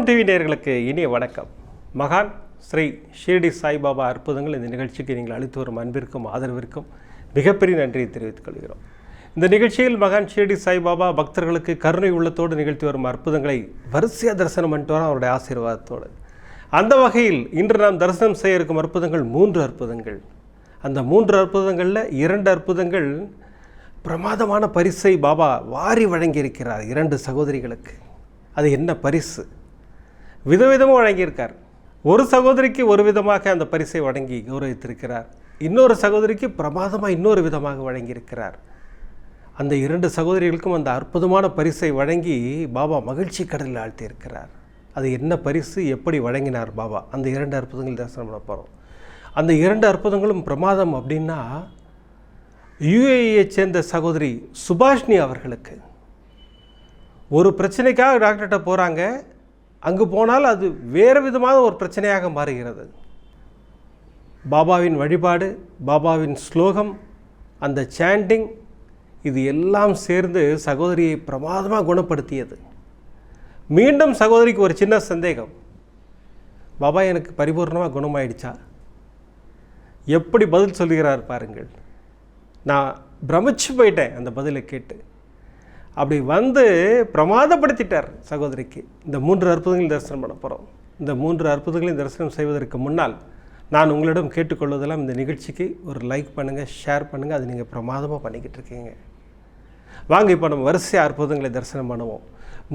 கோபுரம் டிவி நேர்களுக்கு இனிய வணக்கம். மகான் ஸ்ரீ ஷீர்டி சாய்பாபா அற்புதங்கள் இந்த நிகழ்ச்சிக்கு நீங்கள் அளித்து வரும் அன்பிற்கும் ஆதரவிற்கும் மிகப்பெரிய நன்றியை தெரிவித்துக் கொள்கிறோம். இந்த நிகழ்ச்சியில் மகான் ஷீர்டி சாய்பாபா பக்தர்களுக்கு கருணை உள்ளத்தோடு நிகழ்த்தி வரும் அற்புதங்களை வரிசையாக தரிசனம் பண்ணிட்டு வரோம் அவருடைய ஆசீர்வாதத்தோடு. அந்த வகையில் இன்று நாம் தரிசனம் செய்ய இருக்கும் அற்புதங்கள் மூன்று அற்புதங்கள். அந்த மூன்று அற்புதங்களில் இரண்டு அற்புதங்கள் பிரமாதமான பரிசை பாபா வாரி வழங்கியிருக்கிறார் இரண்டு சகோதரிகளுக்கு. அது என்ன பரிசு? விதவிதமாக வழங்கியிருக்கார். ஒரு சகோதரிக்கு ஒரு விதமாக அந்த பரிசை வழங்கி கௌரவித்திருக்கிறார். இன்னொரு சகோதரிக்கு பிரமாதமாக இன்னொரு விதமாக வழங்கியிருக்கிறார். அந்த இரண்டு சகோதரிகளுக்கும் அந்த அற்புதமான பரிசை வழங்கி பாபா மகிழ்ச்சி கடலில் ஆழ்த்தியிருக்கிறார். அது என்ன பரிசு எப்படி வழங்கினார் பாபா? அந்த இரண்டு அற்புதங்கள் தரிசனம் பண்ண போகிறோம் அந்த இரண்டு அற்புதங்களும் பிரமாதம் அப்படின்னா யுஏஇயை சேர்ந்த சகோதரி சுபாஷ்னி அவர்களுக்கு. ஒரு பிரச்சனைக்காக டாக்டர்கிட்ட போகிறாங்க அங்கு போனால் அது வேறு விதமான ஒரு பிரச்சனையாக மாறுகிறது. பாபாவின் வழிபாடு பாபாவின் ஸ்லோகம் அந்த சாண்டிங் இது எல்லாம் சேர்ந்து சகோதரியை பிரமாதமாக குணப்படுத்தியது. மீண்டும் சகோதரிக்கு ஒரு சின்ன சந்தேகம். பாபா எனக்கு பரிபூர்ணமாக குணமாயிடுச்சா? எப்படி பதில் சொல்கிறார் பாருங்கள். நான் பிரமிச்சு போயிட்டேன் அந்த பதிலை கேட்டு. அப்படி வந்து பிரமாதப்படுத்திட்டார் சகோதரிக்கு. இந்த மூன்று அற்புதங்களையும் தரிசனம் பண்ண போகிறோம் இந்த மூன்று அற்புதங்களையும் தரிசனம் செய்வதற்கு முன்னால் நான் உங்களிடம் கேட்டுக்கொள்வதெல்லாம் இந்த நிகழ்ச்சிக்கு ஒரு லைக் பண்ணுங்கள் ஷேர் பண்ணுங்கள் அது நீங்கள் பிரமாதமாக பண்ணிக்கிட்டு இருக்கீங்க. வாங்க இப்போ நம்ம வரிசை அற்புதங்களை தரிசனம் பண்ணுவோம்.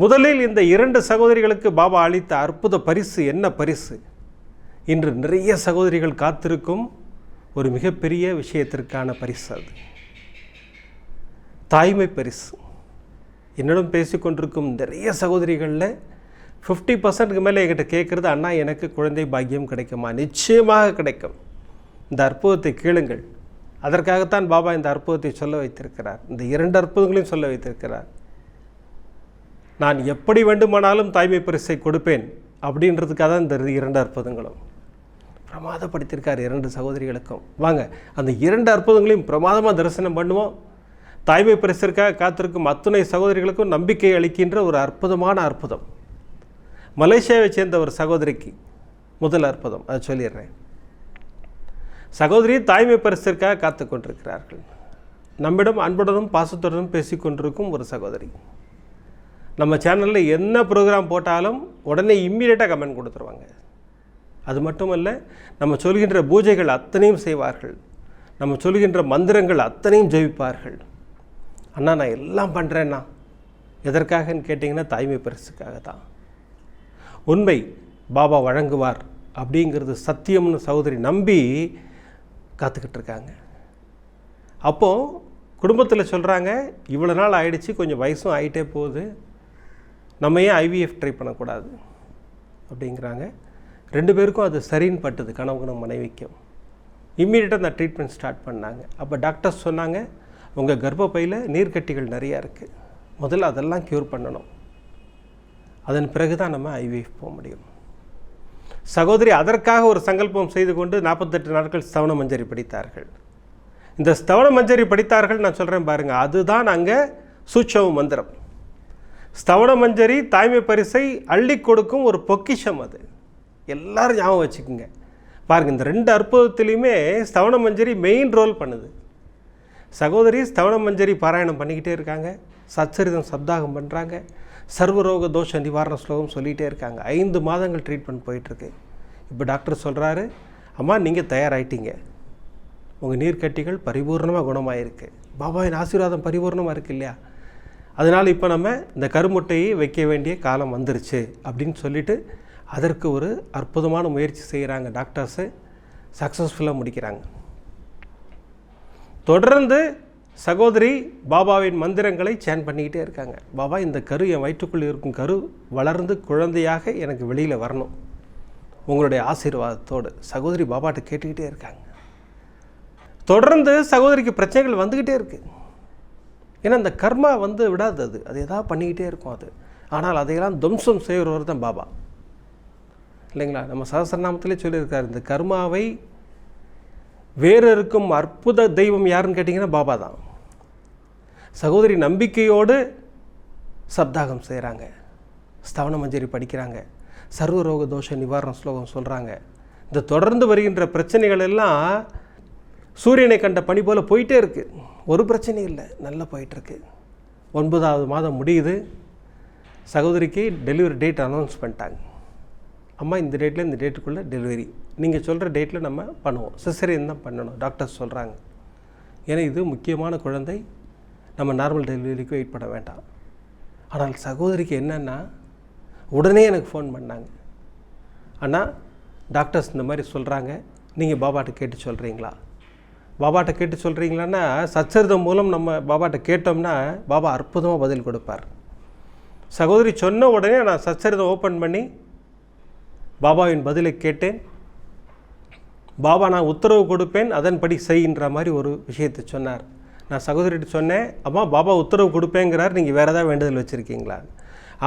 முதலில் இந்த இரண்டு சகோதரிகளுக்கு பாபா அளித்த அற்புத பரிசு என்ன பரிசு? இன்று நிறைய சகோதரிகள் காத்திருக்கும் ஒரு மிகப்பெரிய விஷயத்திற்கான பரிசு அது. தாய்மை பரிசு. என்னிடம் பேசிக்கொண்டிருக்கும் நிறைய சகோதரிகளில் ஃபிஃப்டி பர்சன்ட்க்கு மேலே என்கிட்ட கேட்குறது அண்ணா எனக்கு குழந்தை பாக்கியம் கிடைக்குமா? நிச்சயமாக கிடைக்கும். இந்த அற்புதத்தை கேளுங்கள். அதற்காகத்தான் பாபா இந்த அற்புதத்தை சொல்ல வைத்திருக்கிறார். இந்த இரண்டு அற்புதங்களையும் சொல்ல வைத்திருக்கிறார். நான் எப்படி வேண்டுமானாலும் தாய்மை பரிசை கொடுப்பேன் அப்படின்றதுக்காக தான் இந்த இரண்டு அற்புதங்களும். பிரமாதப்படுத்தியிருக்கார் இரண்டு சகோதரிகளுக்கும். வாங்க அந்த இரண்டு அற்புதங்களையும் பிரமாதமாக தரிசனம் பண்ணுவோம். தாய்மை பரிசிற்காக காத்திருக்கும் அத்துணை சகோதரிகளுக்கும் நம்பிக்கை அளிக்கின்ற ஒரு அற்புதமான அற்புதம். மலேசியாவை சேர்ந்த ஒரு சகோதரிக்கு முதல் அற்புதம். அதை சொல்லிடுறேன். சகோதரி தாய்மை பரிசிற்காக காத்து கொண்டிருக்கிறார்கள். நம்மிடம் அன்புடனும் பாசத்துடனும் பேசிக்கொண்டிருக்கும் ஒரு சகோதரி. நம்ம சேனலில் என்ன ப்ரோக்ராம் போட்டாலும் உடனே இம்மீடியட்டாக கமெண்ட் கொடுத்துருவாங்க. அது மட்டுமல்ல நம்ம சொல்கின்ற பூஜைகள் அத்தனையும் செய்வார்கள். நம்ம சொல்கின்ற மந்திரங்கள் அத்தனையும் ஜெயிப்பார்கள் அண்ணா நான் எல்லாம் பண்ணுறேன்னா எதற்காகன்னு கேட்டிங்கன்னா தாய்மை பரிசுக்காக தான் உண்மை பாபா வழங்குவார் அப்படிங்கிறது சத்தியம்னு சகோதரி நம்பி காத்துக்கிட்டு இருக்காங்க. அப்போது குடும்பத்தில் சொல்கிறாங்க இவ்வளோ நாள் ஆயிடுச்சு கொஞ்சம் வயசும் ஆகிட்டே போகுது. நம்ம ஏன் ஐவிஎஃப் ட்ரை பண்ணக்கூடாது? அப்படிங்கிறாங்க. ரெண்டு பேருக்கும் அது சரின்னு பட்டுது கணவனும் மனைவிக்கும். இம்மீடியட்டாக அந்த ட்ரீட்மெண்ட் ஸ்டார்ட் பண்ணாங்க. அப்போ டாக்டர்ஸ் சொன்னாங்க உங்கள் கர்ப்பப்பையில் நீர்க்கட்டிகள் நிறையா இருக்குது முதல்ல அதெல்லாம் க்யூர் பண்ணணும். அதன் பிறகு தான் நம்ம ஐவிஎஃப் போக முடியும். சகோதரி அதற்காக ஒரு சங்கல்பம் செய்து கொண்டு நாற்பத்தெட்டு நாட்கள் ஸ்தவன மஞ்சரி படித்தார்கள். இந்த ஸ்தவன மஞ்சரி படித்தார்கள் நான் சொல்கிறேன் பாருங்கள் அதுதான் அங்கே சூட்சம மந்திரம். ஸ்தவன மஞ்சரி தாய்மை பரிசை அள்ளி கொடுக்கும் ஒரு பொக்கிஷம் அது. எல்லாரும் ஞாபகம் வச்சுக்கோங்க. பாருங்கள் இந்த ரெண்டு அற்புதத்துலேயுமே ஸ்தவன மஞ்சரி மெயின் ரோல் பண்ணுது. சகோதரி ஸ்தவன மஞ்சரி பாராயணம் பண்ணிக்கிட்டே இருக்காங்க. சச்சரிதம் சப்தாகம் பண்ணுறாங்க சர்வரோக தோஷ நிவாரண ஸ்லோகம் சொல்லிகிட்டே இருக்காங்க. ஐந்து மாதங்கள் ட்ரீட்மெண்ட் போயிட்டுருக்கு. இப்போ டாக்டர் சொல்கிறாரு அம்மா நீங்கள் தயாராகிட்டீங்க உங்கள் நீர்க்கட்டிகள் பரிபூர்ணமாக குணமாயிருக்கு. பாபாவின் ஆசீர்வாதம் பரிபூர்ணமாக இருக்கு இல்லையா? அதனால் இப்போ நம்ம இந்த கருமுட்டையை வைக்க வேண்டிய காலம் வந்துருச்சு. அப்படின்னு சொல்லிட்டு அதற்கு ஒரு அற்புதமான முயற்சி செய்கிறாங்க டாக்டர்ஸு சக்ஸஸ்ஃபுல்லாக முடிக்கிறாங்க. தொடர்ந்து சகோதரி பாபாவின் மந்திரங்களை சேன் பண்ணிக்கிட்டே இருக்காங்க. பாபா இந்த கரு என் வயிற்றுக்குள்ளே இருக்கும் கரு வளர்ந்து குழந்தையாக எனக்கு வெளியில் வரணும். உங்களுடைய ஆசீர்வாதத்தோடு. சகோதரி பாபாட்ட கேட்டுக்கிட்டே இருக்காங்க. தொடர்ந்து சகோதரிக்கு பிரச்சனைகள் வந்துக்கிட்டே இருக்குது ஏன்னா இந்த கர்மா வந்து விடாது அது. அது எதாவது பண்ணிக்கிட்டே இருக்கும் அது. ஆனால் அதையெல்லாம் துவம்சம் செய்கிறவர் தான் பாபா. இல்லைங்களா? நம்ம சகசரநாமத்திலே சொல்லியிருக்காரு இந்த கர்மாவை வேறு இருக்கும் அற்புத தெய்வம் யாருன்னு கேட்டிங்கன்னா பாபா தான். சகோதரி நம்பிக்கையோடு சப்தாகம் செய்கிறாங்க ஸ்தவன மஞ்சரி படிக்கிறாங்க. சர்வரோக தோஷ நிவாரண ஸ்லோகம் சொல்கிறாங்க இந்த தொடர்ந்து வருகின்ற பிரச்சனைகள் எல்லாம் சூரியனை கண்ட பணி போல் போயிட்டே இருக்குது ஒரு பிரச்சனையும் இல்லை நல்லா போயிட்டுருக்கு ஒன்பதாவது மாதம் முடியுது. சகோதரிக்கு டெலிவரி டேட் அனௌன்ஸ் பண்ணிட்டாங்க. அம்மா இந்த டேட்டில் இந்த டேட்டுக்குள்ளே டெலிவரி நீங்கள் சொல்கிற டேட்டில் நம்ம பண்ணுவோம். சிசரியன் தான் பண்ணணும். டாக்டர்ஸ் சொல்கிறாங்க ஏன்னா இது முக்கியமான குழந்தை. நம்ம நார்மல் டெலிவரிக்கு வெயிட் பண்ண வேண்டாம். ஆனால் சகோதரிக்கு என்னென்னா உடனே எனக்கு ஃபோன் பண்ணாங்க. ஆனால் டாக்டர்ஸ் இந்த மாதிரி சொல்கிறாங்க நீங்கள் பாபாட்ட கேட்டு சொல்கிறீங்களா பாபாட்ட கேட்டு சொல்கிறீங்களான்னா சச்சரிதம் மூலம் நம்ம பாபாட்ட கேட்டோம்னா பாபா அற்புதமாக பதில் கொடுப்பார். சகோதரி சொன்ன உடனே நான் சச்சரிதம் ஓப்பன் பண்ணி பாபாவின் பதிலை கேட்டேன். பாபா நான் உத்தரவு கொடுப்பேன் அதன்படி செய்கின்ற மாதிரி ஒரு விஷயத்தை சொன்னார். நான் சகோதரிட்டு சொன்னேன் அம்மா பாபா உத்தரவு கொடுப்பேங்கிறார் நீங்கள் வேறு ஏதாவது வேண்டுதல் வச்சுருக்கீங்களா?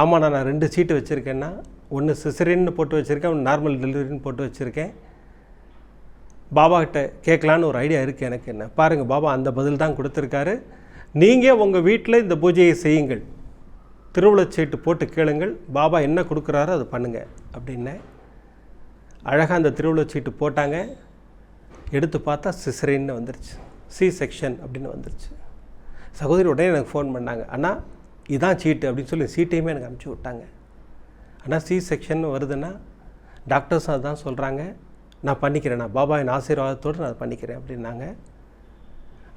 ஆமாம் நான் ரெண்டு சீட்டு வச்சுருக்கேன்னா ஒன்று சிசரின்னு போட்டு வச்சுருக்கேன் ஒன்று நார்மல் டெலிவரின்னு போட்டு வச்சுருக்கேன். பாபாக்கிட்ட கேட்கலான்னு ஒரு ஐடியா இருக்குது எனக்கு என்ன? பாருங்கள் பாபா அந்த பதில் தான் கொடுத்துருக்காரு. நீங்கள் உங்கள் வீட்டில் இந்த பூஜையை செய்யுங்கள். திருவிழச்சீட்டு போட்டு கேளுங்கள். பாபா என்ன கொடுக்குறாரோ அதை பண்ணுங்கள் அப்படின்னேன். அழகாக அந்த திருவிழச்சீட்டு போட்டாங்க. எடுத்து பார்த்தா சிசரின்னு வந்துருச்சு. சி செக்ஷன் அப்படின்னு வந்துருச்சு. சகோதரி உடனே எனக்கு ஃபோன் பண்ணாங்க. அண்ணா இதான் சீட்டு அப்படின்னு சொல்லி சீட்டையுமே எனக்கு அனுப்பிச்சி விட்டாங்க. ஆனால் சி செக்ஷன் வருதுன்னா டாக்டர்ஸும் அதுதான் சொல்கிறாங்க நான் பண்ணிக்கிறேன். நான் பாபாவின் ஆசீர்வாதத்தோடு நான் பண்ணிக்கிறேன் அப்படின்னாங்க.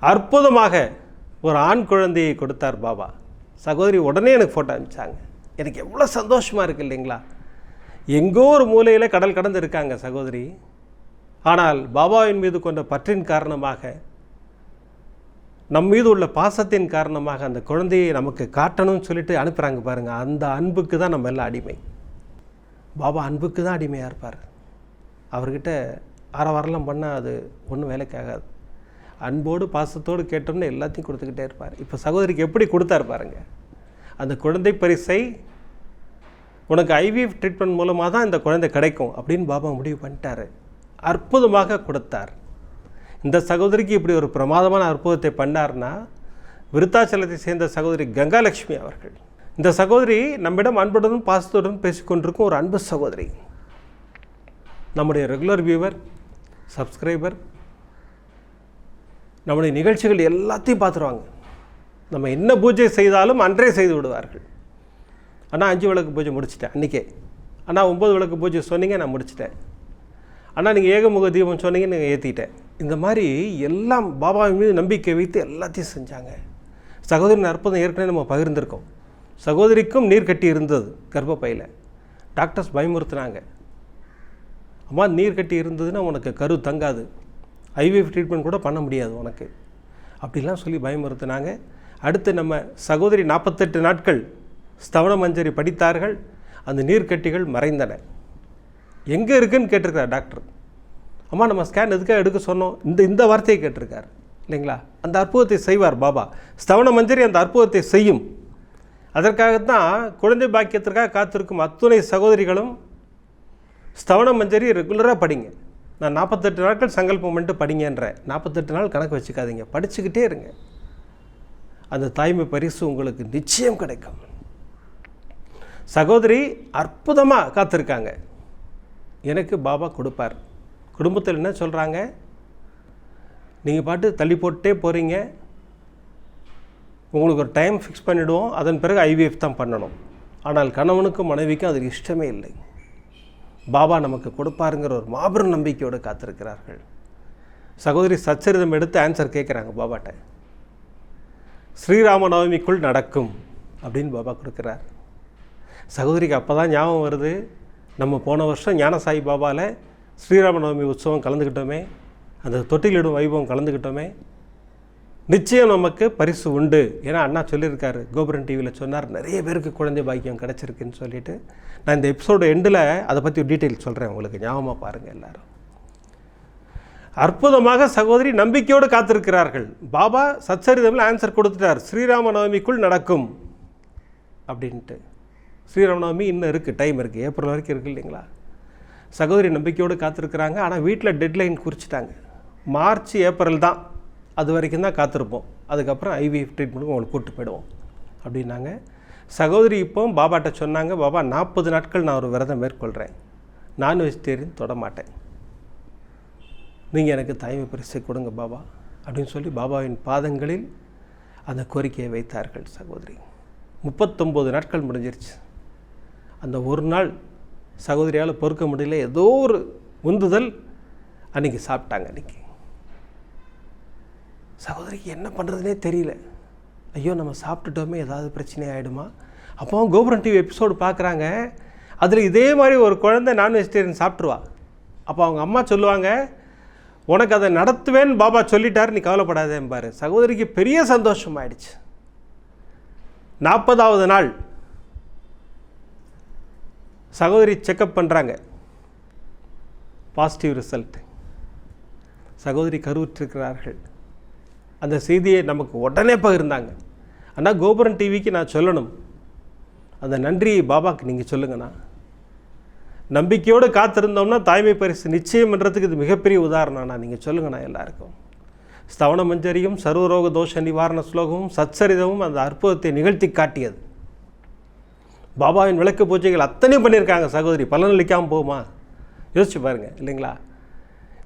அற்புதமாக ஒரு ஆண் குழந்தையை கொடுத்தார் பாபா. சகோதரி உடனே எனக்கு ஃபோட்டோ அனுப்பிச்சாங்க. எனக்கு எவ்வளோ சந்தோஷமாக இருக்குது இல்லைங்களா? எங்கோ ஒரு மூலையில் கடல் கடந்து இருக்காங்க சகோதரி. ஆனால் பாபாவின் மீது கொண்ட பற்றின் காரணமாக நம் மீது உள்ள பாசத்தின் காரணமாக அந்த குழந்தையை நமக்கு காட்டணும்னு சொல்லிட்டு அனுப்புகிறாங்க பாருங்கள் அந்த அன்புக்கு தான் நம்ம எல்லாம் அடிமை. பாபா அன்புக்கு தான் அடிமையாக இருப்பார். அவர்கிட்ட ஆரவாரெல்லாம் பண்ணால் அது ஒன்றும் வேலைக்கு ஆகாது. அன்போடு பாசத்தோடு கேட்டோம்னா எல்லாத்தையும் கொடுத்துக்கிட்டே இருப்பார். இப்போ சகோதரிக்கு எப்படி கொடுத்தாரு பாருங்க. அந்த குழந்தை பரிசை உனக்கு ஐவிஎஃப் ட்ரீட்மெண்ட் மூலமாக தான் இந்த குழந்தை கிடைக்கும் அப்படின்னு பாபா முடிவு பண்ணிட்டாரு. அற்புதமாக கொடுத்தார். இந்த சகோதரிக்கு இப்படி ஒரு பிரமாதமான அற்புதத்தை பண்ணார்னா விருத்தாச்சலத்தை சேர்ந்த சகோதரி கங்காலட்சுமி அவர்கள். இந்த சகோதரி நம்மிடம் அன்புடனும் பாசத்துடன் பேசிக்கொண்டிருக்கும் ஒரு அன்பு சகோதரி. நம்முடைய ரெகுலர் வியூவர் சப்ஸ்கிரைபர் நம்முடைய நிகழ்ச்சிகள் எல்லாத்தையும் பார்த்துருவாங்க. நம்ம என்ன பூஜை செய்தாலும் அன்றே செய்து விடுவார்கள். அண்ணா அஞ்சு விளக்கு பூஜை முடிச்சிட்டேன் அன்றைக்கே அண்ணா ஒம்பது விளக்கு பூஜை சொன்னீங்க நான் முடிச்சிட்டேன். அண்ணா நீங்கள் ஏகமுக தீபம் சொன்னீங்க நீங்கள் ஏற்றிட்டேன் இந்த மாதிரி எல்லாம் பாபாவின் மீது நம்பிக்கை வைத்து எல்லாத்தையும் செஞ்சாங்க. சகோதரின் அற்புதம் ஏற்கனவே நம்ம பகிர்ந்திருக்கோம். சகோதரிக்கும் நீர் கட்டி இருந்தது கர்ப்பப்பையில். டாக்டர்ஸ் பயமுறுத்துனாங்க. அம்மா நீர் கட்டி இருந்ததுன்னா உனக்கு கரு தங்காது. ஐவிஎஃப் ட்ரீட்மெண்ட் கூட பண்ண முடியாது உனக்கு. அப்படிலாம் சொல்லி பயமுறுத்தினாங்க. அடுத்து நம்ம சகோதரி நாற்பத்தெட்டு நாட்கள் ஸ்தவன மஞ்சரி படித்தார்கள் அந்த நீர்க்கட்டிகள் மறைந்தன. எங்கே இருக்குன்னு கேட்டிருக்கார் டாக்டர். அம்மா நம்ம ஸ்கேன் எதுக்காக எடுக்க சொன்னோம்? இந்த இந்த வார்த்தையை கேட்டிருக்கார். இல்லைங்களா? அந்த அற்புதத்தை செய்வார் பாபா. ஸ்தவன மஞ்சரி அந்த அற்புதத்தை செய்யும். அதற்காகத்தான் குழந்தை பாக்கியத்திற்காக காத்திருக்கும் அத்துணை சகோதரிகளும் ஸ்தவன மஞ்சரி ரெகுலராக படிங்க. நான் நாற்பத்தெட்டு நாட்கள் சங்கல்பம் பண்ணிட்டு படிங்கன்ற. நாற்பத்தெட்டு நாள் கணக்கு வச்சுக்காதீங்க. படிச்சுக்கிட்டே இருங்க. அந்த தாய்மை பரிசு உங்களுக்கு நிச்சயம் கிடைக்கும். சகோதரி அற்புதமாக காத்திருக்காங்க. எனக்கு பாபா கொடுப்பார். குடும்பத்தில் என்ன சொல்கிறாங்க நீங்கள் பாட்டு தள்ளி போட்டுட்டே போகிறீங்க உங்களுக்கு ஒரு டைம் ஃபிக்ஸ் பண்ணிவிடுவோம் அதன் பிறகு ஐவிஎஃப் தான் பண்ணணும். ஆனால் கணவனுக்கும் மனைவிக்கும் அதில் இஷ்டமே இல்லை. பாபா நமக்கு கொடுப்பாருங்கிற ஒரு மாபெரும் நம்பிக்கையோடு காத்திருக்கிறார்கள். சகோதரி சச்சரிதம் எடுத்து ஆன்சர் கேட்குறாங்க பாபாட்ட. ஸ்ரீராம நவமிக்குள் நடக்கும் அப்படின்னு பாபா கொடுக்குறார். சகோதரிக்கு அப்போ தான் ஞாபகம் வருது. நம்ம போன வருஷம் ஞானசாயி பாபாவில் ஸ்ரீராம நவமி உற்சவம் கலந்துக்கிட்டோமே அந்த தொட்டிலிடும் வைபவம் கலந்துக்கிட்டோமே நிச்சயம் நமக்கு பரிசு உண்டு. ஏன்னா அண்ணா சொல்லியிருக்காரு. கோபுரன் டிவியில் சொன்னார் நிறைய பேருக்கு குழந்தை பாக்கியம் கிடச்சிருக்குன்னு சொல்லிட்டு. நான் இந்த எபிசோடு எண்டில் அதை பற்றி டீட்டெயில் சொல்கிறேன் உங்களுக்கு ஞாபகமாக பாருங்கள் எல்லாரும். அற்புதமாக சகோதரி நம்பிக்கையோடு காத்திருக்கிறார்கள். பாபா சச்சரிதமில் ஆன்சர் கொடுத்துட்டார். ஸ்ரீராம நவமிக்குள் நடக்கும். அப்படின்ட்டு. ஸ்ரீராமநவமி இன்னும் இருக்குது டைம் இருக்குது ஏப்ரல் வரைக்கும் இருக்குது இல்லைங்களா? சகோதரி நம்பிக்கையோடு காத்திருக்கிறாங்க. ஆனால் வீட்டில் டெட்லைன் குறிச்சிட்டாங்க. மார்ச் ஏப்ரல் தான். அது வரைக்கும் தான் காத்திருப்போம். அதுக்கப்புறம் ஐவிஎஃப் ட்ரீட்மெண்ட்டுக்கு உங்களுக்கு கூப்பிட்டு போயிடுவோம். அப்படின்னாங்க. சகோதரி இப்போ பாபாட்ட சொன்னாங்க பாபா நாற்பது நாட்கள் நான் ஒரு விரதம் மேற்கொள்கிறேன் நான் வெஜிடேரியன் தொட மாட்டேன். நீங்கள் எனக்கு தாய்மை பரிசை கொடுங்க பாபா. அப்படின்னு சொல்லி பாபாவின் பாதங்களில் அந்த கோரிக்கையை வைத்தார்கள் சகோதரி. முப்பத்தொம்போது நாட்கள் முடிஞ்சிருச்சு. அந்த ஒரு நாள் சகோதரியால் பொறுக்க முடியல. ஏதோ ஒரு உந்துதல் அன்றைக்கி சாப்பிட்டாங்க அன்றைக்கி சகோதரிக்கு என்ன பண்ணுறதுனே தெரியல. ஐயோ நம்ம சாப்பிட்டுட்டோமே ஏதாவது பிரச்சனை ஆகிடுமா அப்போ கோபுரம் டிவி எபிசோடு பார்க்குறாங்க அதில் இதே மாதிரி ஒரு குழந்தை நான் வெஜிடேரியன் சாப்பிட்ருவா அப்போ அவங்க அம்மா சொல்லுவாங்க உனக்கு அதை நடத்துவேன்னு பாபா சொல்லிட்டார் நீ கவலைப்படாதேம்பாரு. சகோதரிக்கு பெரிய சந்தோஷம் ஆயிடுச்சு நாற்பதாவது நாள். சகோதரி செக்கப் பண்ணுறாங்க பாசிட்டிவ் ரிசல்ட் சகோதரி கருவுற்றிருக்கிறார்கள். அந்த செய்தியை நமக்கு உடனே பகிர்ந்தாங்க. ஆனால் கோபுரம் டிவிக்கு நான் சொல்லணும். அந்த நன்றியை பாபாக்கு நீங்கள் சொல்லுங்கண்ணா. நம்பிக்கையோடு காத்திருந்தோம்னா தாய்மை பரிசு நிச்சயம்ன்றதுக்கு இது மிகப்பெரிய உதாரணம்ண்ணா. நீங்கள் சொல்லுங்கண்ணா எல்லாருக்கும். ஸ்தவண மஞ்சரியும் சர்வரோக தோஷ நிவாரண ஸ்லோகமும் சச்சரிதமும் அந்த அற்புதத்தை நிகழ்த்தி காட்டியது. பாபாவின் விளக்கு பூஜைகள் அத்தனையும் பண்ணியிருக்காங்க சகோதரி. பலனளிக்காமல் போகுமா? யோசிச்சு பாருங்க இல்லைங்களா?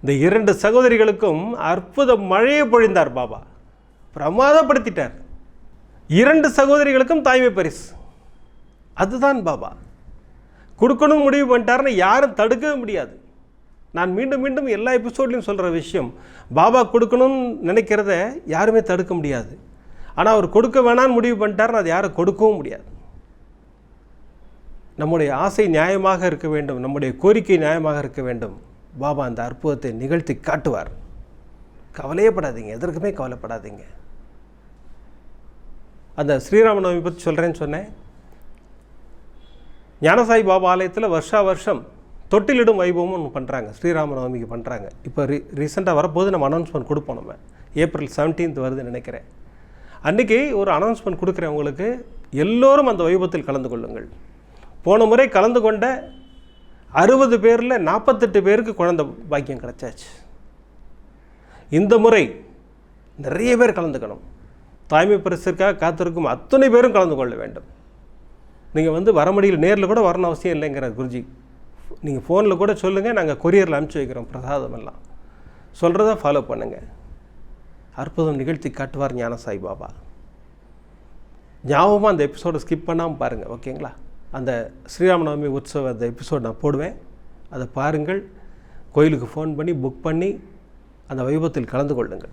இந்த இரண்டு சகோதரிகளுக்கும் அற்புத மழையை பொழிந்தார் பாபா. பிரமாதப்படுத்திட்டார். இரண்டு சகோதரிகளுக்கும் தாய்மை பரிசு. அதுதான் பாபா. கொடுக்கணும் முடிவு பண்ணிட்டாருன்னு யாரும் தடுக்கவே முடியாது. நான் மீண்டும் மீண்டும் எல்லா எபிசோட்லையும் சொல்கிற விஷயம் பாபா கொடுக்கணும்னு நினைக்கிறத யாருமே தடுக்க முடியாது. ஆனால் அவர் கொடுக்க வேணான்னு முடிவு பண்ணிட்டாருன்னு அது யாரும் கொடுக்கவும் முடியாது. நம்முடைய ஆசை நியாயமாக இருக்க வேண்டும். நம்முடைய கோரிக்கை நியாயமாக இருக்க வேண்டும். பாபா அந்த அற்புதத்தை நிகழ்த்தி காட்டுவார். கவலையே படாதீங்க. எதற்குமே கவலைப்படாதீங்க. அந்த ஸ்ரீராமநவமி பற்றி சொல்கிறேன்னு சொன்னேன். ஞானசாய் பாபா ஆலயத்தில் வருஷா வருஷம் தொட்டிலிடும் வைபவம் ஒன்று பண்ணுறாங்க ஸ்ரீராமநவமிக்கு பண்ணுறாங்க இப்போ ரீ ரீசெண்டாக வரப்போது நம்ம அனௌன்ஸ்மெண்ட் கொடுப்போம் நம்ம. ஏப்ரல் செவன்டீன்த் வருதுன்னு நினைக்கிறேன். அன்றைக்கி ஒரு அனௌன்ஸ்மெண்ட் கொடுக்குறேன் உங்களுக்கு. எல்லோரும் அந்த வைபவத்தில் கலந்து கொள்ளுங்கள். போன முறை கலந்து கொண்ட அறுபது பேரில் நாற்பத்தெட்டு பேருக்கு குழந்தை பாக்கியம் கிடச்சாச்சு. இந்த முறை நிறைய பேர் கலந்துக்கணும். தாய்மை பரிசிற்காக காத்திருக்கும் அத்தனை பேரும் கலந்து கொள்ள வேண்டும். நீங்கள் வந்து வர முடியல நேரில் கூட வரணும் அவசியம் இல்லைங்கிற குருஜி. நீங்கள் ஃபோனில் கூட சொல்லுங்கள் நாங்கள் கொரியரில் அனுப்பிச்சி வைக்கிறோம் பிரசாதம் எல்லாம். சொல்கிறத ஃபாலோ பண்ணுங்கள் அற்புதம் நிகழ்த்தி காட்டுவார் ஞான சாய் பாபா. ஞாபகமாக அந்த எபிசோடை ஸ்கிப் பண்ணாமல் பாருங்கள் ஓகேங்களா? அந்த ஸ்ரீராமநவமி உற்சவ அந்த எபிசோட் நான் போடுவேன். அதை பாருங்கள். கோயிலுக்கு ஃபோன் பண்ணி புக் பண்ணி அந்த வைபவத்தில் கலந்து கொள்ளுங்கள்.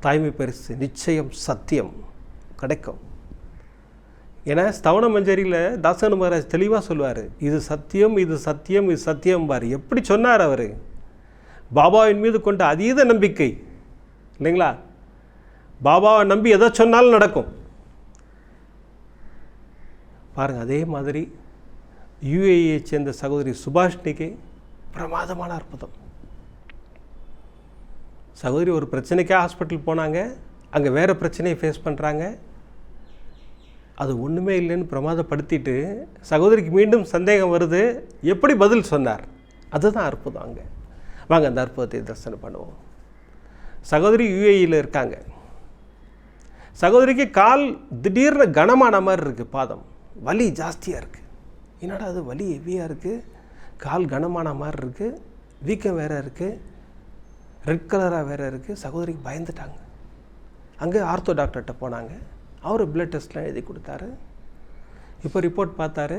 தாய்மை பரிசு நிச்சயம் சத்தியம் கிடைக்கும். ஏன்னா ஸ்தவண மஞ்சரியில் தாசன் மகாராஜ் தெளிவாக சொல்லுவார் இது சத்தியம் இது சத்தியம் இது சத்தியம் பார். எப்படி சொன்னார் அவர்? பாபாவின் மீது கொண்ட அதீத நம்பிக்கை. இல்லைங்களா? பாபாவை நம்பி எதை சொன்னாலும் நடக்கும். பாருங்கள் அதே மாதிரி யுஏஇயை சேர்ந்த சகோதரி சுபாஷ்னிக்கு பிரமாதமான அற்புதம். சகோதரி ஒரு பிரச்சனைக்காக ஹாஸ்பிட்டல் போனாங்க அங்கே வேறு பிரச்சனையை ஃபேஸ் பண்ணுறாங்க அது ஒன்றுமே இல்லைன்னு பிரமாதப்படுத்திட்டு சகோதரிக்கு மீண்டும் சந்தேகம் வருது. எப்படி பதில் சொன்னார்? அதுதான் அற்புதம் அங்கே. வாங்க அந்த அற்புதத்தை தரிசனம் பண்ணுவோம். சகோதரி யுஏஇயில் இருக்காங்க. சகோதரிக்கு கால் திடீர்னு கனமான மாதிரி இருக்குது பாதம். வலி ஜாஸ்தியாக இருக்குது என்னடா அது வலி ஹெவியாக இருக்குது கால் கனமான மாதிரி இருக்குது வீக்கம் வேறு இருக்குது ரெட் கலராக வேறு இருக்குது சகோதரிக்கு பயந்துட்டாங்க. அங்கே ஆர்த்தோ டாக்டர்கிட்ட போனாங்க. அவர் பிளட் டெஸ்ட்லாம் எழுதி கொடுத்தாரு. இப்போ ரிப்போர்ட் பார்த்தாரு.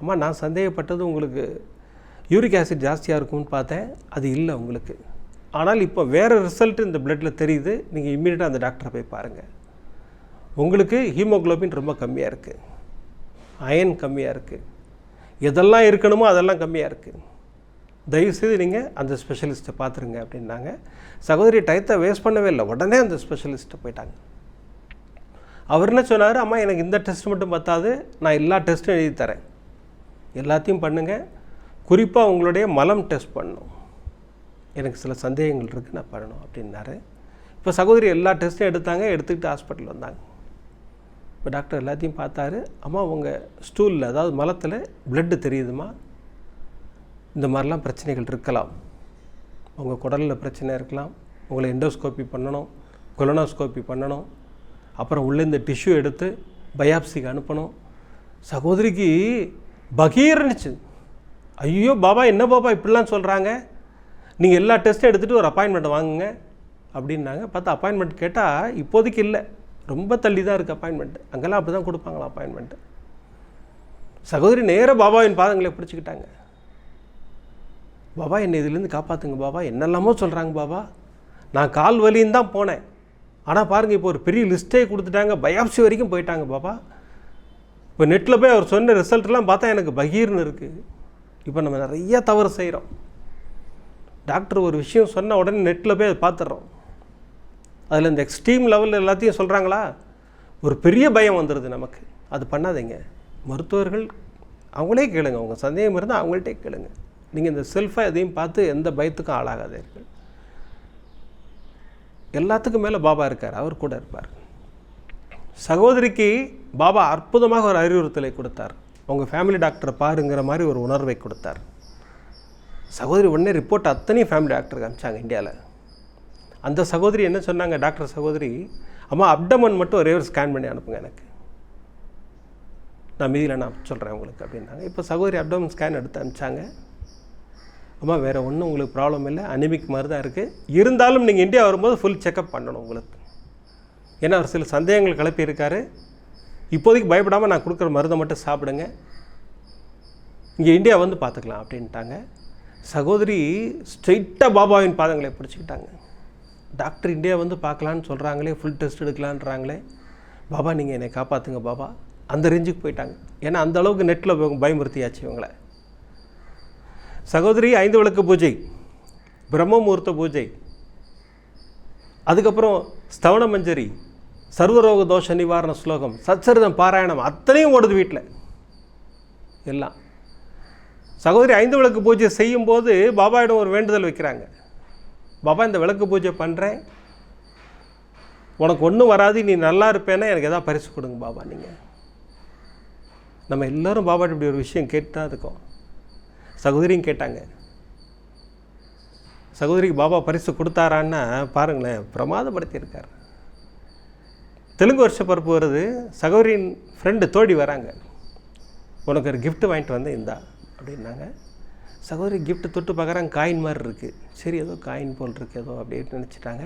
அம்மா நான் சந்தேகப்பட்டது உங்களுக்கு யூரிக் ஆசிட் ஜாஸ்தியாக இருக்கும்னு பார்த்தேன். அது இல்லை உங்களுக்கு. ஆனால் இப்போ வேறு ரிசல்ட் இந்த பிளட்டில் தெரியுது. நீங்கள் இம்மீடியட்டாக அந்த டாக்டரை போய் பாருங்கள் உங்களுக்கு ஹீமோக்ளோபின் ரொம்ப கம்மியாக இருக்குது அயன் கம்மியாக இருக்குது எதெல்லாம் இருக்கணுமோ அதெல்லாம் கம்மியாக இருக்குது தயவுசெய்து நீங்கள் அந்த ஸ்பெஷலிஸ்ட்டை பார்த்துருங்க அப்படின்னாங்க. சகோதரி டயத்தை வேஸ்ட் பண்ணவே இல்லை. உடனே அந்த ஸ்பெஷலிஸ்ட்டை போயிட்டாங்க. அவர் என்ன சொன்னார்? அம்மா எனக்கு இந்த டெஸ்ட் மட்டும் பத்தாது. நான் எல்லா டெஸ்ட்டும் எழுதி தரேன். எல்லாத்தையும் பண்ணுங்கள் குறிப்பாக உங்களுடைய மலம் டெஸ்ட் பண்ணணும் எனக்கு சில சந்தேகங்கள் இருக்குது நான் பண்ணணும். அப்படின்னாரு. இப்போ சகோதரி எல்லா டெஸ்ட்டும் எடுத்தாங்க. எடுத்துக்கிட்டு ஹாஸ்பிட்டல் வந்தாங்க. இப்போ டாக்டர் எல்லாத்தையும் பார்த்தாரு. அம்மா உங்கள் ஸ்டூலில் அதாவது மலத்தில் பிளட்டு தெரியுதுமா? இந்த மாதிரிலாம் பிரச்சனைகள் இருக்கலாம். உங்கள் குடலில் பிரச்சனை இருக்கலாம். உங்களை எண்டோஸ்கோப்பி பண்ணணும் கொலனோஸ்கோப்பி பண்ணணும். அப்புறம் உள்ளே இந்த டிஷ்யூ எடுத்து பயாப்சிக்கு அனுப்பணும். சகோதரிக்கு பகீர்னுச்சு. ஐயோ பாபா என்ன பாபா இப்படிலாம் சொல்கிறாங்க நீங்கள் எல்லா டெஸ்ட்டும் எடுத்துகிட்டு ஒரு அப்பாயின்மெண்ட் வாங்குங்க அப்படின்னாங்க. பார்த்தா அப்பாயின்மெண்ட் கேட்டால் இப்போதைக்கு இல்லை. ரொம்ப தள்ளி தான் இருக்குது அப்பாயின்மெண்ட்டு அங்கெல்லாம் அப்படி தான் கொடுப்பாங்களா அப்பாயின்மெண்ட்டு சகோதரி நேராக பாபாவின் பாதங்களை பிடிச்சிக்கிட்டாங்க. பாபா என்னை இதுலேருந்து காப்பாற்றுங்க பாபா. என்னெல்லாமோ சொல்கிறாங்க பாபா. நான் கால் வலின்னு தான் போனேன். ஆனால் பாருங்கள் இப்போ ஒரு பெரிய லிஸ்ட்டே கொடுத்துட்டாங்க. பயாப்சி வரைக்கும் போயிட்டாங்க பாபா. இப்போ நெட்டில் போய் அவர் சொன்ன ரிசல்ட்லாம் பார்த்தா எனக்கு பகீர்னு இருக்குது இப்போ நம்ம நிறைய தவறு செய்கிறோம் டாக்டர் ஒரு விஷயம் சொன்ன உடனே நெட்டில் போய் அதை பார்த்துட்றோம். அதில் இந்த எக்ஸ்ட்ரீம் லெவலில் எல்லாத்தையும் சொல்கிறாங்களா ஒரு பெரிய பயம் வந்துடுது நமக்கு. அது பண்ணாதீங்க. மருத்துவர்கள் அவங்களே கேளுங்க. அவங்க சந்தேகம் இருந்தால் அவங்கள்ட்டே கேளுங்க. நீங்கள் இந்த செல்ஃபை எதையும் பார்த்து எந்த பயத்துக்கும் ஆளாகாதீர்கள். எல்லாத்துக்கும் மேலே பாபா இருக்கார். அவர் கூட இருப்பார். சகோதரிக்கு பாபா அற்புதமாக ஒரு அறிவுறுத்தலை கொடுத்தார். உங்கள் ஃபேமிலி டாக்டரை பாருங்கிற மாதிரி ஒரு உணர்வை கொடுத்தார். சகோதரி உடனே ரிப்போர்ட் அத்தனையும் ஃபேமிலி டாக்டருக்கு அனுப்பிச்சாங்க இந்தியாவில் அந்த சகோதரி என்ன சொன்னாங்க? டாக்டர் சகோதரி அம்மா அப்டமன் மட்டும் ஒரே ஒரு ஸ்கேன் பண்ணி அனுப்புங்க எனக்கு. நான் மீதியில் நான் சொல்கிறேன் உங்களுக்கு அப்படின்னாங்க. இப்போ சகோதரி அப்டமன் ஸ்கேன் எடுத்து அனுப்பிச்சாங்க. அம்மா வேறு ஒன்றும் உங்களுக்கு ப்ராப்ளம் இல்லை. அனிமிக் மாதிரி தான் இருக்குது இருந்தாலும் நீங்கள் இந்தியா வரும்போது ஃபுல் செக்கப் பண்ணணும் உங்களுக்கு. ஏன்னா அவர் சில சந்தேகங்கள் கிளப்பியிருக்காரு. இப்போதைக்கு பயப்படாமல் நான் கொடுக்குற மருந்தை மட்டும் சாப்பிடுங்க. இங்கே இந்தியா வந்து பார்த்துக்கலாம் அப்படின்ட்டாங்க. சகோதரி ஸ்ட்ரெயிட்டாக பாபாவின் பாதங்களை பிடிச்சிக்கிட்டாங்க. டாக்டர் இந்தியா வந்து பார்க்கலான்னு சொல்கிறாங்களே ஃபுல் டெஸ்ட் எடுக்கலான்றாங்களே. பாபா நீங்கள் என்னை காப்பாற்றுங்க பாபா. அந்த ரேஞ்சுக்கு போயிட்டாங்க. ஏன்னா அந்த அளவுக்கு நெட்டில் பயமுறுத்தியாச்சு இவங்களை. சகோதரி ஐந்து விளக்கு பூஜை. பிரம்ம முகூர்த்த பூஜை. அதுக்கப்புறம் ஸ்தவன மஞ்சரி. சர்வரோக தோஷ நிவாரண ஸ்லோகம். சச்சரிதம் பாராயணம். அத்தனையும் ஓடுது வீட்டில் எல்லாம். சகோதரி ஐந்து விளக்கு பூஜை செய்யும்போது பாபாயிடம் ஒரு வேண்டுதல் வைக்கிறாங்க. பாபா இந்த விளக்கு பூஜை பண்ணுறேன் உனக்கு ஒன்றும் வராது நீ நல்லா இருப்பேன்னா எனக்கு எதாவது பரிசு கொடுங்க பாபா நீங்கள் நம்ம எல்லோரும் பாபாட்ட இப்படி ஒரு விஷயம் கேட்டு தான் இருக்கோம். சகோதரியும் கேட்டாங்க. சகோதரிக்கு பாபா பரிசு கொடுத்தாரான்னா பாருங்களேன் பிரமாதப்படுத்தியிருக்கார். தெலுங்கு வருஷ பிறப்பு வருது சகோதரியின் ஃப்ரெண்டு தோடி வராங்க. உனக்கு ஒரு கிஃப்ட் வாங்கிட்டு வந்தேன் இந்தா அப்படின்னாங்க. சகோதரி கிஃப்ட்டு தொட்டு பார்க்குறாங்க காயின் மாதிரி இருக்குது சரி ஏதோ காயின் போல் இருக்கு ஏதோ அப்படின்னு நினச்சிட்டாங்க.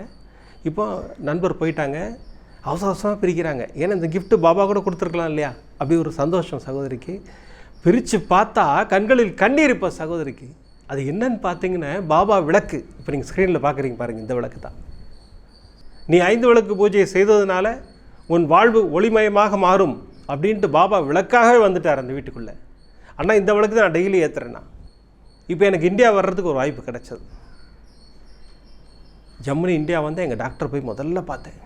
இப்போ நண்பர் போயிட்டாங்க. அவசர அவசரமாக பிரிக்கிறாங்க. ஏன்னா இந்த கிஃப்ட்டு பாபா கூட கொடுத்துருக்கலாம் இல்லையா? அப்படி ஒரு சந்தோஷம் சகோதரிக்கு. பிரித்து பார்த்தா கண்களில் கண்ணீர் இப்போ சகோதரிக்கு. அது என்னன்னு பார்த்தீங்கன்னா பாபா விளக்கு. இப்போ நீங்கள் ஸ்க்ரீனில் பார்க்குறீங்க பாருங்கள் இந்த விளக்கு தான். நீ ஐந்து விளக்கு பூஜையை செய்ததுனால உன் வாழ்வு ஒளிமயமாக மாறும் அப்படின்ட்டு பாபா விளக்காகவே வந்துட்டார் அந்த வீட்டுக்குள்ளே. அண்ணா இந்த விளக்கு தான் நான் டெய்லி ஏற்றுறேன்னா இப்போ எனக்கு இந்தியா வர்றதுக்கு ஒரு வாய்ப்பு கிடைச்சது. ஜம்முனி இந்தியா வந்து எங்கள் டாக்டர் போய் முதல்ல பார்த்தேன்.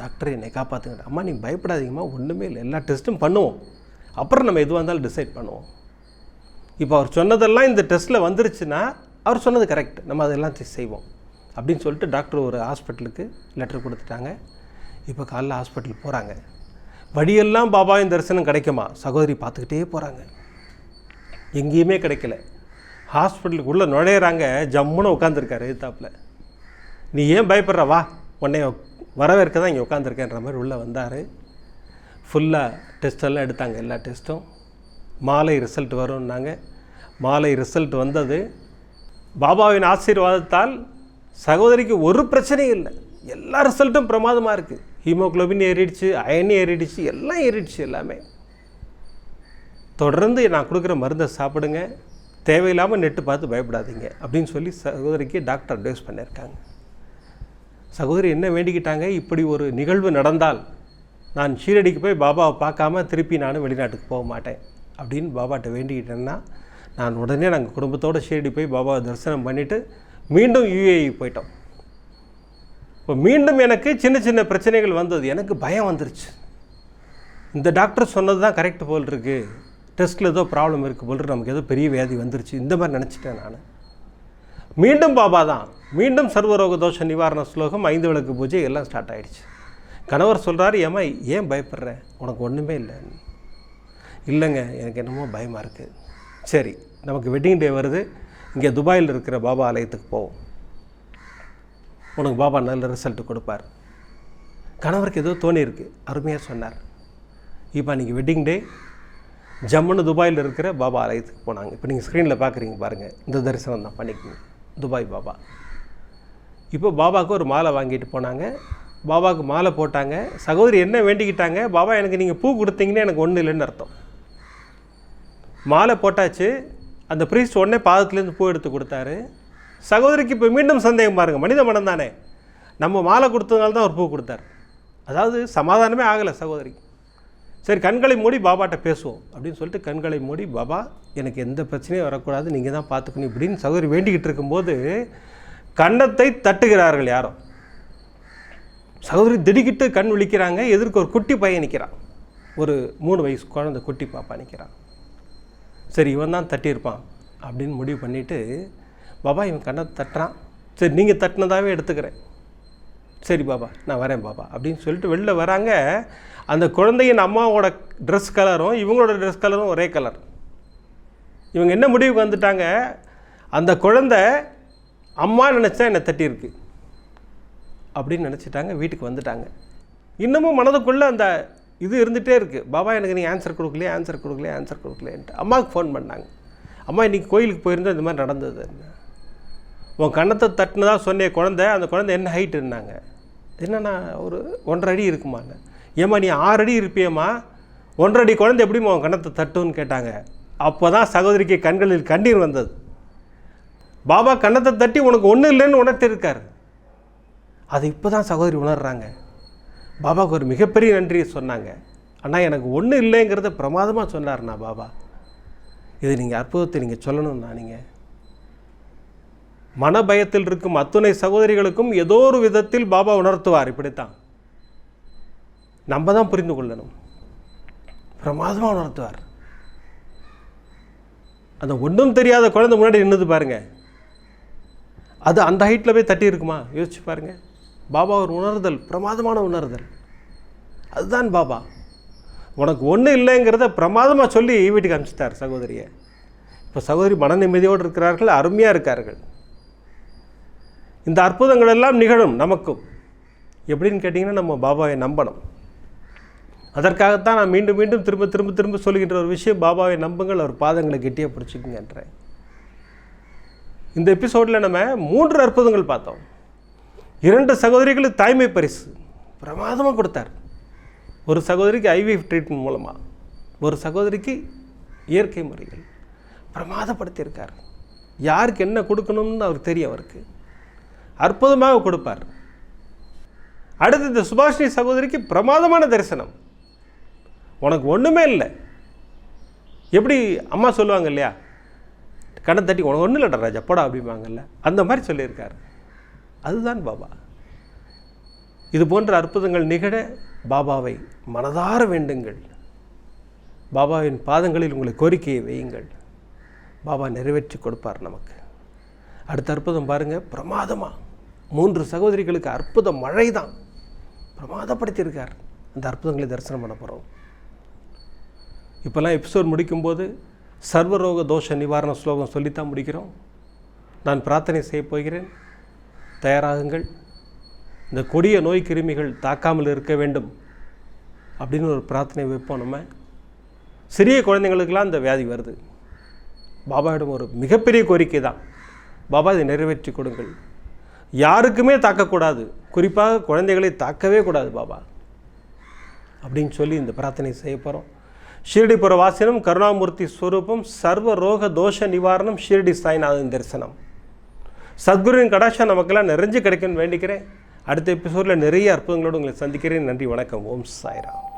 டாக்டர் என்னை காப்பாற்றுங்க அம்மா நீ பயப்படாதீங்கம்மா ஒன்றுமே இல்லை. எல்லா டெஸ்ட்டும் பண்ணுவோம். அப்புறம் நம்ம எதுவாக இருந்தாலும் டிசைட் பண்ணுவோம். இப்போ அவர் சொன்னதெல்லாம் இந்த டெஸ்ட்டில் வந்துருச்சுன்னா அவர் சொன்னது கரெக்ட் நம்ம அதெல்லாம் செய்வோம். அப்படின்னு சொல்லிட்டு டாக்டர் ஒரு ஹாஸ்பிட்டலுக்கு லெட்டர் கொடுத்துட்டாங்க. இப்போ காலைல ஹாஸ்பிட்டல் போகிறாங்க வழியெல்லாம் பாபாவின் தரிசனம் கிடைக்குமா? சகோதரி பார்த்துக்கிட்டே போகிறாங்க எங்கேயுமே கிடைக்கல. ஹாஸ்பிட்டலுக்கு உள்ளே நுழையிறாங்க ஜம்முன்னு உட்காந்துருக்காரு எதிர்த்தாப்பில். நீ ஏன் பயப்படுற? வா உன்னை வரவேற்க தான் இங்கே உட்காந்துருக்கேன்ற மாதிரி உள்ளே வந்தார். ஃபுல்லாக டெஸ்டெல்லாம் எடுத்தாங்க எல்லா டெஸ்ட்டும் மாலை ரிசல்ட் வரும்னாங்க. மாலை ரிசல்ட் வந்தது. பாபாவின் ஆசீர்வாதத்தால் சகோதரிக்கு ஒரு பிரச்சனையும் இல்லை. எல்லா ரிசல்ட்டும் பிரமாதமாக இருக்குது ஹீமோகுளோபின் ஏறிடுச்சு அயன் ஏறிடுச்சு எல்லாம் ஏறிடுச்சு எல்லாமே. தொடர்ந்து நான் கொடுக்குற மருந்தை சாப்பிடுங்க. தேவையில்லாமல் நெட்டு பார்த்து பயப்படாதீங்க. அப்படின்னு சொல்லி சகோதரிக்கு டாக்டர் அட்வைஸ் பண்ணியிருக்காங்க. சகோதரி என்ன வேண்டிக்கிட்டாங்க? இப்படி ஒரு நிகழ்வு நடந்தால் நான் ஷீரடிக்கு போய் பாபாவை பார்க்காம திருப்பி நானும் வெளிநாட்டுக்கு போக மாட்டேன். அப்படின்னு பாபாட்ட வேண்டிக்கிட்டேன்னா நான் உடனே நாங்கள் குடும்பத்தோடு ஷீரடி போய் பாபாவை தரிசனம் பண்ணிவிட்டு மீண்டும் யூஏஇ போயிட்டோம். இப்போ மீண்டும் எனக்கு சின்ன சின்ன பிரச்சனைகள் வந்தது. எனக்கு பயம் வந்துருச்சு. இந்த டாக்டர் சொன்னது தான் கரெக்ட் போல் இருக்குது டெஸ்ட்டில் ஏதோ ப்ராப்ளம் இருக்குது போல் நமக்கு ஏதோ பெரிய வியாதி வந்துருச்சு. இந்த மாதிரி நினச்சிட்டேன் நான். மீண்டும் பாபா தான். மீண்டும் சர்வரோக தோஷ நிவாரண ஸ்லோகம் ஐந்து விளக்கு பூஜை எல்லாம் ஸ்டார்ட் ஆயிடுச்சு. கணவர் சொல்கிறாரு ஏம்மா ஏன் பயப்படுற? உனக்கு ஒன்றுமே இல்லை. இல்லைங்க எனக்கு என்னமோ பயமாக இருக்குது சரி நமக்கு வெட்டிங் டே வருது. இங்கே துபாயில் இருக்கிற பாபா ஆலயத்துக்கு போவோம். உனக்கு பாபா நல்ல ரிசல்ட் கொடுப்பார். கணவருக்கு ஏதோ தோணியிருக்கு அருமையாக சொன்னார். இப்போ அன்றைக்கி வெட்டிங் டே ஜம்முன்னு துபாயில் இருக்கிற பாபா ஆலயத்துக்கு போனாங்க. இப்போ நீங்கள் ஸ்க்ரீனில் பார்க்குறீங்க பாருங்கள் இந்த தரிசனம் தான் பண்ணிக்கோங்க. துபாய் பாபா. இப்போ பாபாவுக்கு ஒரு மாலை வாங்கிட்டு போனாங்க. பாபாவுக்கு மாலை போட்டாங்க. சகோதரி என்ன வேண்டிக்கிட்டாங்க? பாபா எனக்கு நீங்கள் பூ கொடுத்தீங்கன்னு எனக்கு ஒன்றும் இல்லைன்னு அர்த்தம். மாலை போட்டாச்சு. அந்த ப்ரீஸ்ட் உடனே பாதத்துலேருந்து பூ எடுத்து கொடுத்தாரு. சகோதரிக்கு இப்போ மீண்டும் சந்தேகம் பாருங்கள் மனித மனம் தானே நம்ம மாலை கொடுத்ததுனால தான் அவர் பூ கொடுத்தார். அதாவது சமாதானமே ஆகலை சகோதரிக்கு. சரி கண்களை மூடி பாபாட்ட பேசுவோம் அப்படின்னு சொல்லிட்டு கண்களை மூடி பாபா எனக்கு எந்த பிரச்சனையும் வரக்கூடாது நீங்கள் தான் பார்த்துக்கணும் இப்படின்னு சகோதரி வேண்டிக்கிட்டு இருக்கும்போது கன்னத்தை தட்டுகிறார்கள் யாரோ. சகோதரி திடுக்கிட்டு கண் விழிக்கிறாங்க எதிர்க்கு ஒரு குட்டி பையன் நிற்கிறான் ஒரு மூணு வயசு குழந்தை குட்டி பாப்பா நிற்கிறான் சரி இவன் தான் தட்டியிருப்பான் அப்படின்னு முடிவு பண்ணிவிட்டு பாபா இவன் கண்ணை தட்டுறான். சரி நீங்கள் தட்டினதாகவே எடுத்துக்கிறேன். சரி பாபா நான் வரேன் பாபா அப்படின்னு சொல்லிட்டு வெளில வராங்க. அந்த குழந்தையின் அம்மாவோட ட்ரெஸ் கலரும் இவங்களோட ட்ரெஸ் கலரும் ஒரே கலர் இவங்க என்ன முடிவுக்கு வந்துட்டாங்க? அந்த குழந்தை அம்மா நினச்சா என்னை தட்டியிருக்கு அப்படின்னு நினச்சிட்டாங்க வீட்டுக்கு வந்துட்டாங்க. இன்னமும் மனதுக்குள்ளே அந்த இது இருந்துகிட்டே இருக்குது பாபா எனக்கு நீ ஆன்சர் கொடுக்கலையே ஆன்சர் கொடுக்கலையே ஆன்சர் கொடுக்கலையேன்ட்டு. அம்மாவுக்கு ஃபோன் பண்ணாங்க. அம்மா இன்றைக்கி கோயிலுக்கு போயிருந்தோம் இந்த மாதிரி நடந்தது உன் கன்னத்தை தட்டுனதா சொன்னே குழந்தை அந்த குழந்தை என்ன ஹைட்டுன்னாங்க என்னண்ணா ஒரு ஒன்றரை அடி இருக்குமாங்க ஏம்மா நீ ஆறு அடி இருப்பியம்மா. ஒன்றரை அடி குழந்தை எப்படிம்மா உன் கன்னத்தை தட்டுன்னு கேட்டாங்க. அப்போ தான் சகோதரிக்கு கண்களில் கண்ணீர் வந்தது. பாபா கன்னத்தை தட்டி உனக்கு ஒன்றும் இல்லைன்னு உணர்த்திருக்காரு. அது இப்போ தான் சகோதரி உணர்றாங்க. பாபாவுக்கு ஒரு மிகப்பெரிய நன்றியை சொன்னாங்க. ஆனால் எனக்கு ஒன்றும் இல்லைங்கிறத பிரமாதமாக சொன்னார்ண்ணா பாபா. இது நீங்கள் அற்புதத்தை நீங்கள் சொல்லணும்ண்ணா நீங்கள் மனபயத்தில் இருக்கும் அத்துணை சகோதரிகளுக்கும் ஏதோ ஒரு விதத்தில் பாபா உணர்த்துவார். இப்படித்தான். நம்ம தான் புரிந்து கொள்ளணும். பிரமாதமாக உணர்த்துவார். அந்த ஒன்றும் தெரியாத குழந்தை முன்னாடி நின்றுது பாருங்க. அது அந்த ஹைட்டில் போய் தட்டி இருக்குமா? யோசிச்சு பாருங்க. பாபா ஒரு உணர்தல் பிரமாதமான உணர்தல். அதுதான் பாபா. உனக்கு ஒன்றும் இல்லைங்கிறத பிரமாதமாக சொல்லி வீட்டுக்கு அனுப்பிச்சிட்டார் சகோதரியை. இப்போ சகோதரி மன நிம்மதியோடு இருக்கிறார்கள் அருமையாக இருக்கார்கள். இந்த அற்புதங்கள் எல்லாம் நிகழும் நமக்கும். எப்படின்னு கேட்டிங்கன்னா நம்ம பாபாவை நம்பணும். அதற்காகத்தான் நான் மீண்டும் மீண்டும் திரும்ப திரும்ப திரும்ப சொல்லுகின்ற ஒரு விஷயம் பாபாவை நம்புங்கள் அவர் பாதங்களை கெட்டியாக பிடிச்சிக்குங்கன்றேன் இந்த எபிசோடில் நம்ம மூன்று அற்புதங்கள் பார்த்தோம். இரண்டு சகோதரிகளுக்கு தாய்மை பரிசு. பிரமாதமாக கொடுத்தார். ஒரு சகோதரிக்கு ஐவிஎஃப் ட்ரீட்மெண்ட் மூலமாக ஒரு சகோதரிக்கு இயற்கை முறைகள். பிரமாதப்படுத்தியிருக்கார். யாருக்கு என்ன கொடுக்கணும்னு அவருக்கு தெரியும் அவருக்கு. அற்புதமாக கொடுப்பார். அடுத்து இந்த சுபாஷினி சகோதரிக்கு பிரமாதமான தரிசனம். உனக்கு ஒன்றுமே இல்லை. எப்படி அம்மா சொல்லுவாங்க இல்லையா? கண்ணை தட்டி உனக்கு ஒன்றும் இல்லைடா ராஜா போடா அப்படிம்பாங்கல்ல. அந்த மாதிரி சொல்லியிருக்காரு. அதுதான் பாபா. இது போன்ற அற்புதங்கள் நிகழ பாபாவை மனதார வேண்டுங்கள். பாபாவின் பாதங்களில் உங்களை கோரிக்கையை வையுங்கள். பாபா நிறைவேற்றி கொடுப்பார் நமக்கு. அடுத்த அற்புதம் பாருங்கள் பிரமாதமாக மூன்று சகோதரிகளுக்கு அற்புத மழை தான் பிரமாதப்படுத்தியிருக்கார். அந்த அற்புதங்களை தரிசனம் பண்ண போகிறோம் இப்போல்லாம் எபிசோட் முடிக்கும்போது சர்வரோக தோஷ நிவாரண ஸ்லோகம் சொல்லித்தான் முடிக்கிறோம். நான் பிரார்த்தனை செய்ய போகிறேன். தயாராகுங்கள். இந்த கொடிய நோய் கிருமிகள் தாக்காமல் இருக்க வேண்டும் அப்படின்னு ஒரு பிரார்த்தனை வைப்போம் நம்ம. சிறிய குழந்தைங்களுக்கெல்லாம் இந்த வியாதி வருது. பாபாவிடம் ஒரு மிகப்பெரிய கோரிக்கை தான் பாபா இதை நிறைவேற்றி கொடுங்கள். யாருக்குமே தாக்கக்கூடாது. குறிப்பாக குழந்தைகளை தாக்கவே கூடாது பாபா. அப்படின்னு சொல்லி இந்த பிரார்த்தனை செய்ய போகிறோம் ஷீரடிபுர வாசனம் கருணாமூர்த்தி ஸ்வரூபம் சர்வ ரோக தோஷ நிவாரணம் ஷீரடி சாய்நாதன் தரிசனம். சத்குருவின் கடாட்சம் நமக்கெல்லாம் நிறைஞ்சு கிடைக்கும்னு வேண்டிக்கிறேன். அடுத்த எபிசோடில் நிறைய அற்புதங்களோடு உங்களை சந்திக்கிறேன். நன்றி வணக்கம். ஓம் சாய்ராம்.